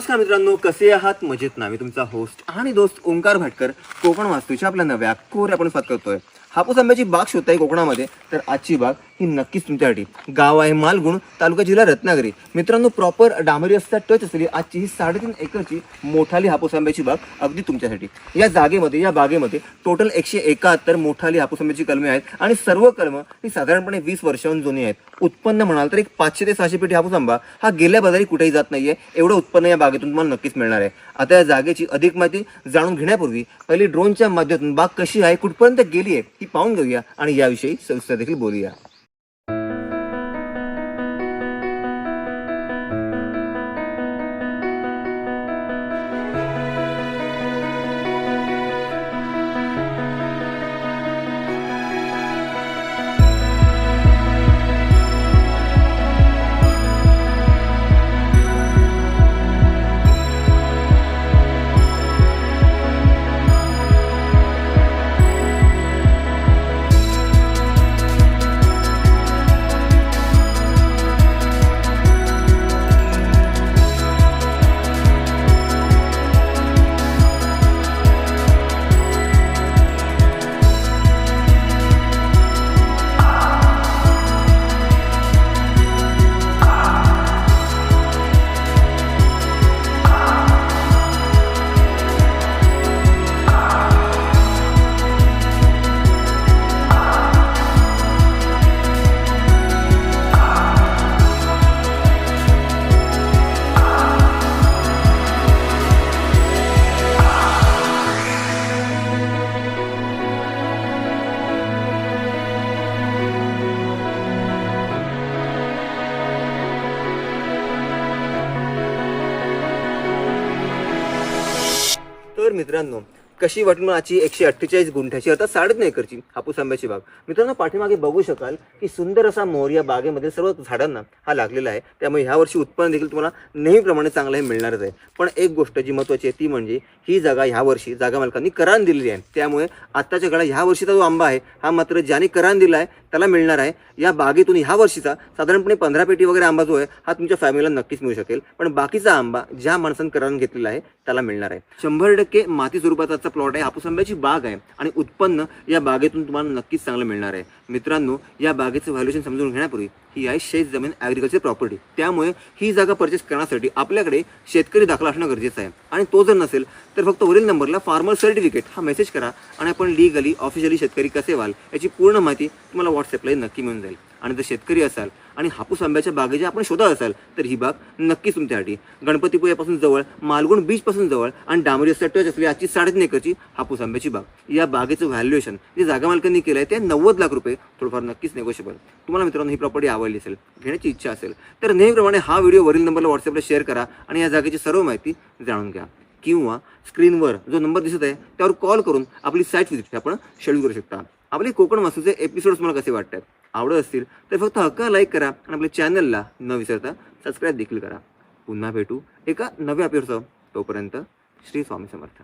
नमस्कार मित्रांनो कसे आहात? मजेत ना. मी तुमचा होस्ट आणि दोस्त ओंकार भाटकर कोकण वास्तूच्या आपल्या नव्या कोर आपण स्वागत करतोय. हापूस आंब्याची बाग शोधताय कोकणामध्ये तर आजची बाग ही नक्कीच तुमच्यासाठी. गाव आहे मालगुण तालुका जिल्हा रत्नागिरी. मित्रांनो प्रॉपर डांबरी रस्ता टच असलेली आजची ही साडेतीन एकरची मोठाली हापूस आंब्याची बाग अगदी तुमच्यासाठी. या जागेमध्ये या बागेमध्ये टोटल एकशे एकाहत्तर मोठाली हापूस आंब्याची कलमे आहेत आणि सर्व कलमं ही साधारणपणे वीस वर्षांहून जुनी आहेत. उत्पन्न म्हणाल तर एक पाचशे ते सहाशे पेटी हापूस आंबा हा गेल्या बाजारी कुठेही जात नाहीये. एवढं उत्पन्न या बागेतून तुम्हाला नक्कीच मिळणार आहे. आता या जागेची अधिक माहिती जाणून घेण्यापूर्वी पहिली ड्रोनच्या माध्यमातून बाग कशी आहे कुठपर्यंत गेली आहे ती पाहून घेऊया आणि याविषयी सविस्तर देखील बोलूया. तर मित्रांनो कशी वाटून आजची एकशे अठ्ठेचाळीस गुंठ्याची अर्थात साडेतीन एकरची हापूस आंब्याची बाग. मित्रांनो पाठीमागे बघू शकाल की सुंदर असा मोर या बागेमध्ये सर्व झाडांना हा लागलेला आहे. त्यामुळे ह्या वर्षी उत्पन्न देखील तुम्हाला नेहमीप्रमाणे चांगलं हे मिळणारच आहे. पण एक गोष्ट जी महत्त्वाची आहे ती म्हणजे ही जागा ह्या वर्षी जागा मालकांनी करान दिलेली आहे. त्यामुळे आत्ताच्या काळात ह्या वर्षीचा जो आंबा आहे हा मात्र ज्याने करान दिला आहे त्याला मिळणार आहे. या बागेतून ह्या वर्षीचा साधारणपणे पंधरा पेटी वगैरे आंबा जो आहे हा तुमच्या फॅमिलीला नक्कीच मिळू शकेल. पण बाकीचा आंबा ज्या माणसानं करान घेतलेला आहे त्याला मिळणार आहे. शंभर टक्के माती स्वरूपाचा प्लॉट आहे हापूस आंब्याची बाग आहे आणि उत्पन्न या बागेतून तुम्हाला नक्कीच चांगलं मिळणार आहे. मित्रांनो या बागेचं व्हॅल्युएशन समजून घेण्यापूर्वी ही आहे शेत जमीन ॲग्रिकल्चर प्रॉपर्टी त्यामुळे ही जागा परचेस करण्यासाठी आपल्याकडे शेतकरी दाखला असणं गरजेचं आहे. आणि तो जर नसेल तर फक्त वरील नंबरला फार्मर सर्टिफिकेट हा मेसेज करा आणि आपण लिगली ऑफिशियली शेतकरी कसे व्हाल याची पूर्ण माहिती तुम्हाला व्हॉट्सअपला नक्की मिळून जाईल. आणि जर शेतकरी असाल आणि हापूस आंब्याच्या बागेच्या आपण शोधत असाल तर ही बाग नक्कीच तुमच्यासाठी. गणपतीपुळ्यापासून जवळ मालगुण बीचपासून जवळ आणि डांबरी रस्त्यात टच असलेली आजची साडेतीन एकरची हापूस आंब्याची बाग. या बागेचं व्हॅल्युएशन जे जागा मालकांनी केलं आहे ते नव्वद लाख रुपये थोडंफार नक्कीच नेगोशिएबल तुम्हाला मित्रांनो ही प्रॉपर्टी आवडली असेल घेण्याची इच्छा असेल तर नेहमीप्रमाणे हा व्हिडिओ वरील नंबरला व्हॉट्सअपला शेअर करा आणि या जागेची सर्व माहिती जाणून घ्या. किंवा स्क्रीनवर जो नंबर दिसत आहे त्यावर कॉल करून आपली साईट व्हिजिट आपण शेड्यूल करू शकता. आपले कोकण वासूचे एपिसोड मला कसे वाटतात? आवडत असतील तर फक्त हक्क लाईक करा आणि आपल्या चॅनलला न विसरता सबस्क्राईब देखील करा. पुन्हा भेटू एका नव्या एपिसोडसह तोपर्यंत श्री स्वामी समर्थ.